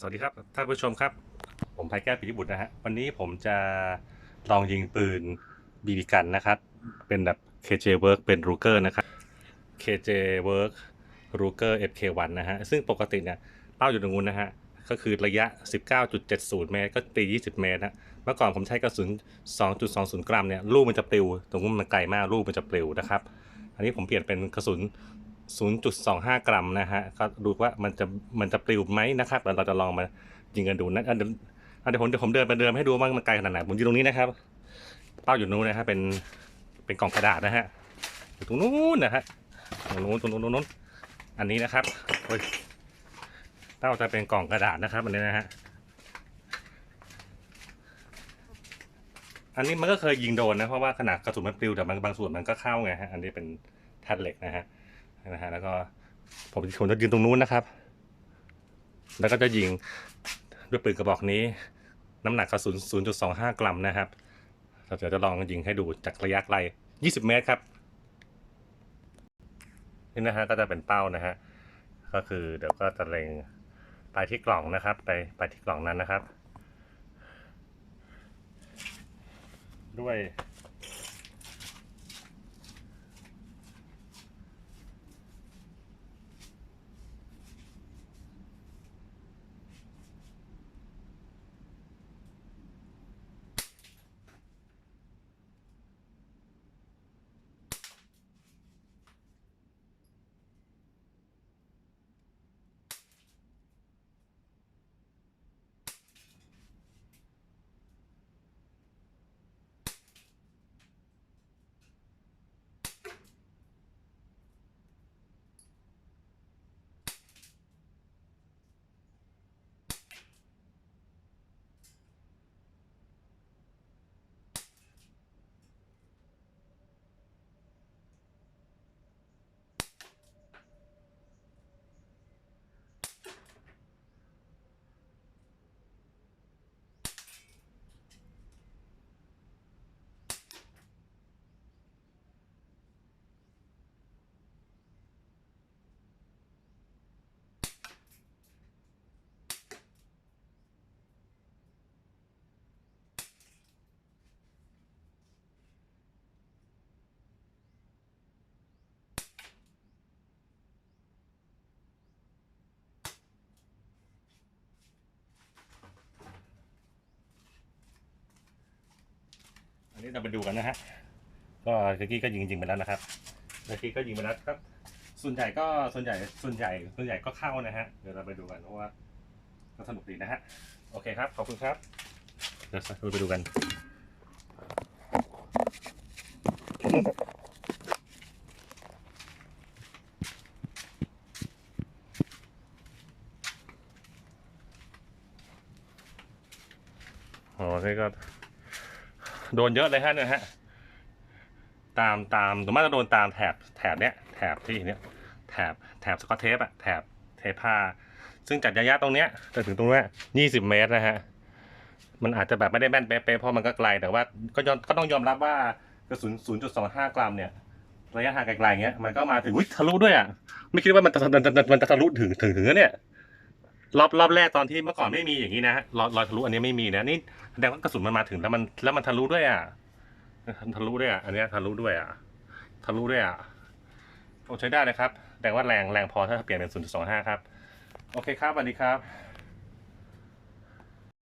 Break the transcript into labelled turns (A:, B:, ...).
A: สวัสดีครับท่านผู้ชมครับ ผมภัยแก้วปิยบุตรนะฮะวันนี้ผมจะลองยิงปืนบีบีกันนะครับ เป็นแบบ KJ Work เป็น Ruger นะครับ KJ Work Ruger FK1 นะฮะซึ่งปกติเนี่ยเป้าอยู่ตรงนู้นนะฮะก็คือระยะ 19.70 เมตร ก็ตี 20 เมตรนะเมื่อก่อนผมใช้กระสุน 2.20 กรัมเนี่ยลูกมันจะปลิว ตรงนู้นมันไกลมากลูกมันจะปลิวนะครับ อันนี้ผมเปลี่ยนเป็นกระสุน 0.25 กรัมนะฮะก็ดูว่ามันจะมันจะปลิวไหมนะครับแล้วเราจะลองมายิงกันดูนะอะเดี๋ยวเดี๋ยวผมเดี๋ยวผมเดินไปเดินให้ดูว่ามันไกลขนาดไหนผมอยู่ตรงนี้นะครับ เป้าอยู่นู้นนะฮะเป็นเป็นกล่องกระดาษนะฮะอยู่ตรงนู้นนะฮะตรงนู้นตรงนู้นตรงนู้นอันนี้นะครับเฮ้ยเป้าจะเป็นกล่องกระดาษนะครับอันนี้นะฮะอันนี้มันก็เคยยิงโดนนะเพราะว่าขนาดกระสุนมันปลิวแต่บางบางส่วนมันก็เข้าไงฮะอันนี้เป็นแท่นเหล็กนะฮะ นะฮะแล้วก็ผมผมจะยืนตรงนู้นนะครับ แล้วก็จะยิงด้วยปืนกระบอกนี้ น้ำหนักกระสุน0.25 กรัมนะครับเราจะลองยิงให้ดูจากระยะไกล 20 เมตรครับนี่นะฮะก็จะเป็นเป้านะฮะก็คือเดี๋ยวก็จะเล็งไปที่กล่องนะครับ ไปไปที่กล่องนั้นนะครับ ด้วย เราไปดูกันนะฮะ ก็เมื่อกี้ก็ยิงจริงไปแล้วนะครับเมื่อกี้ก็ยิงไปแล้วก็ส่วนใหญ่ก็ส่วนใหญ่ส่วนใหญ่ส่วนใหญ่ก็เข้านะฮะ เดี๋ยวเราไปดูกันเพราะว่าก็สนุกดีนะฮะ โอเคครับ ขอบคุณครับ เดี๋ยวเราไปดูกันอ๋อนี่ก็ โดนเยอะเลยฮะเนี่ยฮะ ตามตามสมมติจะโดนตามแถบแถบเนี้ยแถบที่เนี้ยแถบแถบสกอตเทปอะแถบเทปผ้า ซึ่งจากระยะตรงเนี้ยจนถึงตรงเนี้ยยี่สิบเมตรนะฮะ มันอาจจะแบบไม่ได้แม่นเป๊ะๆเพราะมันก็ไกล แต่ว่าก็ยอมก็ต้องยอมรับว่ากระสุน0.25กรัมเนี่ยระยะห่างไกลๆเงี้ยมันก็มาถึงวิทะลุด้วยอะไม่คิดว่ามันจะมันจะทะลุถึงถึงถึงเนี่ย รอบรอบแรกตอนที่เมื่อก่อนไม่มีอย่างนี้นะฮะรอยรอยทะลุอันนี้ไม่มีนะนี่แสดงว่ากระสุนมันมาถึงแล้วมันแล้วมันทะลุด้วยอะทะลุด้วยอะอันนี้ทะลุด้วยอะทะลุด้วยอะโอใช้ได้เลยครับแสดงว่าแรงแรงพอถ้าเปลี่ยนเป็น0.25ครับ โอเคครับสวัสดีครับ